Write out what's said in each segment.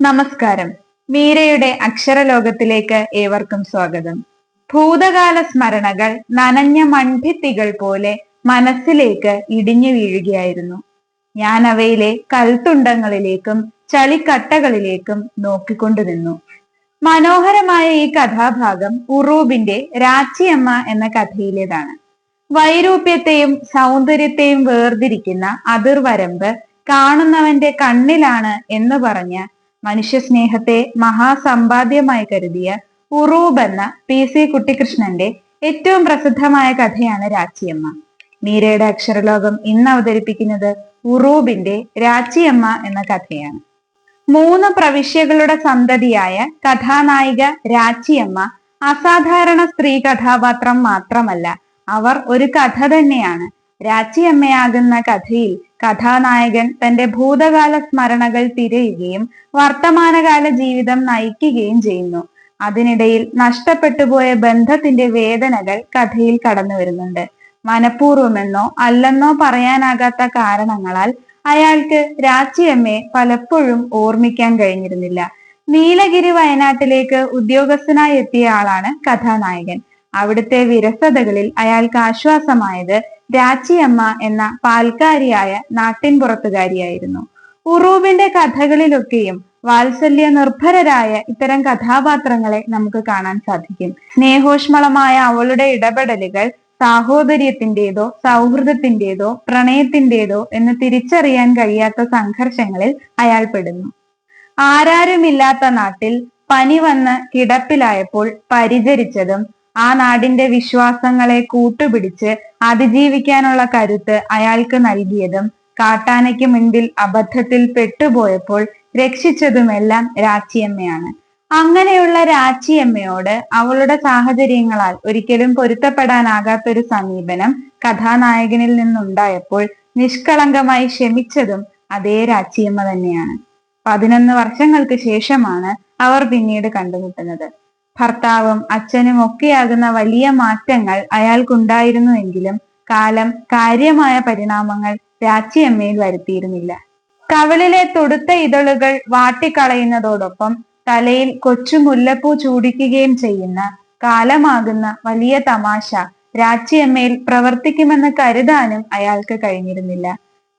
നമസ്കാരം. മീരയുടെ അക്ഷരലോകത്തിലേക്ക് ഏവർക്കും സ്വാഗതം. ഭൂതകാല സ്മരണകൾ നനഞ്ഞ മൺഭിത്തികൾ പോലെ മനസ്സിലേക്ക് ഇടിഞ്ഞു വീഴുകയായിരുന്നു. ഞാൻ അവയിലെ കൽത്തുണ്ടങ്ങളിലേക്കും ചളിക്കട്ടകളിലേക്കും നോക്കിക്കൊണ്ടു നിന്നു. മനോഹരമായ ഈ കഥാഭാഗം ഉറൂബിന്റെ രാച്ചിയമ്മ എന്ന കഥയിലേതാണ്. വൈരൂപ്യത്തെയും സൗന്ദര്യത്തെയും വേർതിരിക്കുന്ന അതിർവരമ്പ് കാണുന്നവന്റെ കണ്ണിലാണ് എന്ന് പറഞ്ഞ മനുഷ്യസ്നേഹത്തെ മഹാസമ്പാദ്യമായി കരുതിയ ഉറൂബ് എന്ന പി സി കുട്ടിക്കൃഷ്ണന്റെ ഏറ്റവും പ്രസിദ്ധമായ കഥയാണ് രാച്ചിയമ്മ. മീരയുടെ അക്ഷരലോകം ഇന്ന് അവതരിപ്പിക്കുന്നത് ഉറൂബിന്റെ രാച്ചിയമ്മ എന്ന കഥയാണ്. മൂന്ന് പ്രവിശ്യകളുടെ സന്തതിയായ കഥാനായിക രാച്ചിയമ്മ അസാധാരണ സ്ത്രീ കഥാപാത്രം മാത്രമല്ല അവർ ഒരു കഥ തന്നെയാണ് രാച്ചിയമ്മയാകുന്ന കഥയിൽ കഥാനായകൻ തന്റെ ഭൂതകാല സ്മരണകൾ തിരയുകയും വർത്തമാനകാല ജീവിതം നയിക്കുകയും ചെയ്യുന്നു. അതിനിടയിൽ നഷ്ടപ്പെട്ടുപോയ ബന്ധത്തിന്റെ വേദനകൾ കഥയിൽ കടന്നു വരുന്നുണ്ട്. മനഃപൂർവമെന്നോ അല്ലെന്നോ പറയാനാകാത്ത കാരണങ്ങളാൽ അയാൾക്ക് രാച്ചിയമ്മയെ പലപ്പോഴും ഓർമ്മിക്കാൻ കഴിഞ്ഞിരുന്നില്ല. നീലഗിരി വയനാട്ടിലേക്ക് ഉദ്യോഗസ്ഥനായി എത്തിയ ആളാണ് കഥാനായകൻ. അവിടുത്തെ വിരസതകളിൽ അയാൾക്ക് ആശ്വാസമായത് രാച്ചിയമ്മ എന്ന പാൽക്കാരിയായ നാട്ടിൻപുറത്തുകാരിയായിരുന്നു. ഉറൂബിന്റെ കഥകളിലൊക്കെയും വാത്സല്യ നിർഭരരായ ഇത്തരം കഥാപാത്രങ്ങളെ നമുക്ക് കാണാൻ സാധിക്കും. സ്നേഹോഷ്മളമായ അവളുടെ ഇടപെടലുകൾ സാഹോദര്യത്തിന്റേതോ സൗഹൃദത്തിന്റേതോ പ്രണയത്തിന്റേതോ എന്ന് തിരിച്ചറിയാൻ കഴിയാത്ത സംഘർഷങ്ങളിൽ അയാൾ പെടുന്നു ആരാരുമില്ലാത്ത നാട്ടിൽ പനി വന്ന് കിടപ്പിലായപ്പോൾ പരിചരിച്ചതും ആ നാടിന്റെ വിശ്വാസങ്ങളെ കൂട്ടുപിടിച്ച് അതിജീവിക്കാനുള്ള കരുത്ത് അയാൾക്ക് നൽകിയതും കാട്ടാനയ്ക്ക് മുൻപിൽ അബദ്ധത്തിൽ പെട്ടുപോയപ്പോൾ രക്ഷിച്ചതുമെല്ലാം രാച്ചിയമ്മയാണ്. അങ്ങനെയുള്ള രാച്ചിയമ്മയോട് അവളുടെ സാഹചര്യങ്ങളാൽ ഒരിക്കലും പൊരുത്തപ്പെടാനാകാത്തൊരു സമീപനം കഥാനായകനിൽ നിന്നുണ്ടായപ്പോൾ നിഷ്കളങ്കമായി ക്ഷമിച്ചതും അതേ രാച്ചിയമ്മ തന്നെയാണ്. പതിനൊന്ന് വർഷങ്ങൾക്ക് ശേഷമാണ് അവർ പിന്നീട് കണ്ടുമുട്ടുന്നത്. ഭർത്താവും അച്ഛനും ഒക്കെയാകുന്ന വലിയ മാറ്റങ്ങൾ അയാൾക്കുണ്ടായിരുന്നുവെങ്കിലും കാലം കാര്യമായ പരിണാമങ്ങൾ രാച്ചിയമ്മയിൽ വരുത്തിയിരുന്നില്ല. കവളിലെ തൊടുത്ത ഇതളുകൾ വാട്ടിക്കളയുന്നതോടൊപ്പം തലയിൽ കൊച്ചു മുല്ലപ്പൂ ചൂടിക്കുകയും ചെയ്യുന്ന കാലമാകുന്ന വലിയ തമാശ രാച്ചിയമ്മയിൽ പ്രവർത്തിക്കുമെന്ന് കരുതാനും അയാൾക്ക് കഴിഞ്ഞിരുന്നില്ല.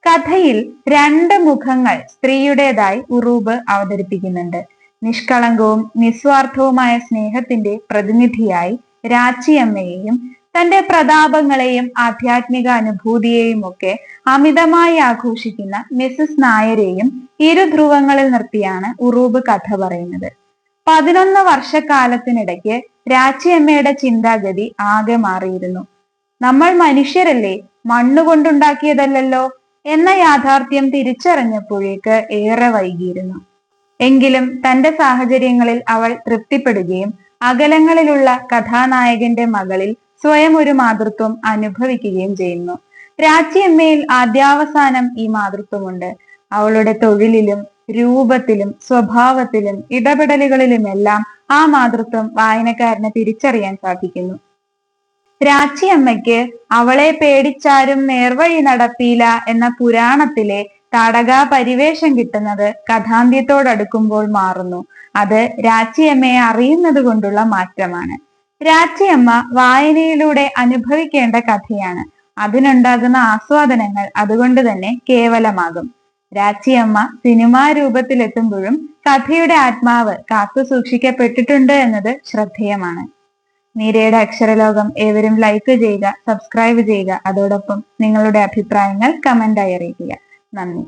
കഥയിൽ രണ്ട് മുഖങ്ങൾ സ്ത്രീയുടേതായി ഉറൂബ് അവതരിപ്പിക്കുന്നുണ്ട്. നിഷ്കളങ്കവും നിസ്വാർത്ഥവുമായ സ്നേഹത്തിന്റെ പ്രതിനിധിയായി രാച്ചിയമ്മയെയും തന്റെ പ്രതാപങ്ങളെയും ആധ്യാത്മിക അനുഭൂതിയെയും ഒക്കെ അമിതമായി ആഘോഷിക്കുന്ന മിസസ് നായരെയും ഇരു ധ്രുവങ്ങളിൽ നിർത്തിയാണ് ഉറൂബ് കഥ പറയുന്നത്. പതിനൊന്ന് വർഷക്കാലത്തിനിടയ്ക്ക് രാച്ചിയമ്മയുടെ ചിന്താഗതി ആകെ മാറിയിരുന്നു. നമ്മൾ മനുഷ്യരല്ലേ? മണ്ണുകൊണ്ടുണ്ടാക്കിയതല്ലോ എന്ന യാഥാർത്ഥ്യം തിരിച്ചറിഞ്ഞപ്പോഴേക്ക് ഏറെ വൈകിയിരുന്നു. എങ്കിലും തന്റെ സാഹചര്യങ്ങളിൽ അവൾ തൃപ്തിപ്പെടുകയും അകലങ്ങളിലുള്ള കഥാനായകന്റെ മകളിൽ സ്വയം ഒരു മാതൃത്വം അനുഭവിക്കുകയും ചെയ്യുന്നു. രാജ്യമ്മയിൽ ആദ്യാവസാനം ഈ മാതൃത്വമുണ്ട്. അവളുടെ തൊഴിലിലും രൂപത്തിലും സ്വഭാവത്തിലും ഇടപെടലുകളിലുമെല്ലാം ആ മാതൃത്വം വായനക്കാരനെ തിരിച്ചറിയാൻ സാധിക്കുന്നു. രാച്ചിയമ്മയ്ക്ക് അവളെ പേടിച്ചാരും നേർവഴി നടത്തിയില്ല എന്ന പുരാണത്തിലെ തടകാ പരിവേഷം കിട്ടുന്നത് കഥാന്ത്യത്തോടടുക്കുമ്പോൾ മാറുന്നു. അത് രാച്ചിയമ്മയെ അറിയുന്നത് കൊണ്ടുള്ള മാറ്റമാണ്. രാച്ചിയമ്മ വായനയിലൂടെ അനുഭവിക്കേണ്ട കഥയാണ്. അതിനുണ്ടാകുന്ന ആസ്വാദനങ്ങൾ അതുകൊണ്ട് തന്നെ കേവലമാകും. രാച്ചിയമ്മ സിനിമാ രൂപത്തിലെത്തുമ്പോഴും കഥയുടെ ആത്മാവ് കാത്തു സൂക്ഷിക്കപ്പെട്ടിട്ടുണ്ട് എന്നത് ശ്രദ്ധേയമാണ്. മീരയുടെ അക്ഷരലോകം ഏവരും ലൈക്ക് ചെയ്യുക സബ്സ്ക്രൈബ് ചെയ്യുക. അതോടൊപ്പം നിങ്ങളുടെ അഭിപ്രായങ്ങൾ കമന്റായി അറിയിക്കുക. നന്ദി.